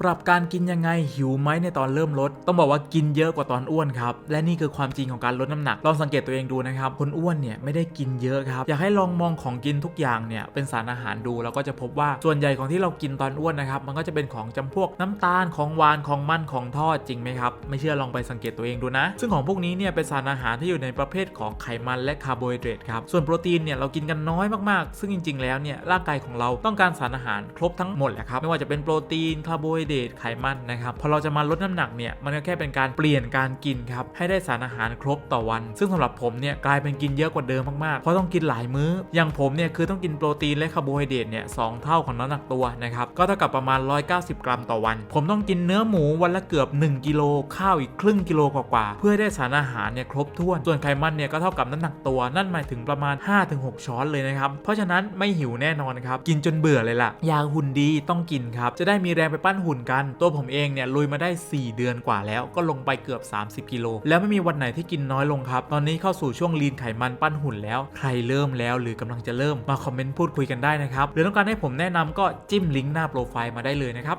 ปรับการกินยังไงหิวไหมในตอนเริ่มลด ต้องบอกว่ากินเยอะกว่าตอนอ้วนครับ และนี่คือความจริงของการลดน้ำหนักลองสังเกตตัวเองดูนะครับ คนอ้วนเนี่ยไม่ได้กินเยอะครับ อยากให้ลองมองของกินทุกอย่างเนี่ยเป็นสารอาหารดูแล้วก็จะพบว่าส่วนใหญ่ของที่เรากินตอนอ้วนนะครับ มันก็จะเป็นของจำพวกน้ำตาลของหวานของมันของทอดจริงไหมครับ ไม่เชื่อลองไปสังเกตตัวเองดูนะ ซึ่งของพวกนี้เนี่ยเป็นสารอาหารที่อยู่ในประเภทของไขมันและคาร์โบไฮเดรตครับส่วนโปรตีนเนี่ยเรากินกันน้อยมากๆ ซึ่งจริง ๆ แล้วเนี่ยร่างกายของเราต้องการสารอาหารครบทั้งหมดแหละครับไม่ว่าจะเป็นโปรตีนคาร์โบไฮเดรตไขมันนะครับพอเราจะมาลดน้ำหนักเนี่ยมันก็แค่เป็นการเปลี่ยนการกินครับให้ได้สารอาหารครบต่อวัน ซึ่งสำหรับผมเนี่ยกลายเป็นกินเยอะกว่าเดิมมากๆเพราะต้องกินหลายมื้อ อย่างผมเนี่ยคือต้องกินโปรตีนและคาร์โบไฮเดรตเนี่ยสองเท่าของน้ำหนักตัวนะครับก็เท่ากับประมาณ 190 กรัมต่อวัน ผมต้องกินเนื้อหมูวันละเกือบ 1 กิโลข้าวอีกครึ่งกิโลกว่าๆเพื่อได้สารอาหารเนี่ยครบถ้วนส่วนไขมันเนี่ยก็เท่ากับน้ำหนักตัวนั่นหมายถึงประมาณ 5-6 ช้อนเลยนะครับเพราะฉะนั้นไม่หิวแน่นอนครับกินจนเบื่อเลยล่ะอยากหุ่นดีต้องกินครับจะได้มีแรงไปปั้นหุ่นกัน ตัวผมเองเนี่ยลุยมาได้ 4 เดือนกว่าแล้ว ก็ลงไปเกือบ 30 กิโล แล้วไม่มีวันไหนที่กินน้อยลงครับ ตอนนี้เข้าสู่ช่วงลีนไขมันปั้นหุ่นแล้ว ใครเริ่มแล้วหรือกำลังจะเริ่มมาคอมเมนต์พูดคุยกันได้นะครับ หรือต้องการให้ผมแนะนำก็จิ้มลิงก์หน้าโปรไฟล์มาได้เลยนะครับ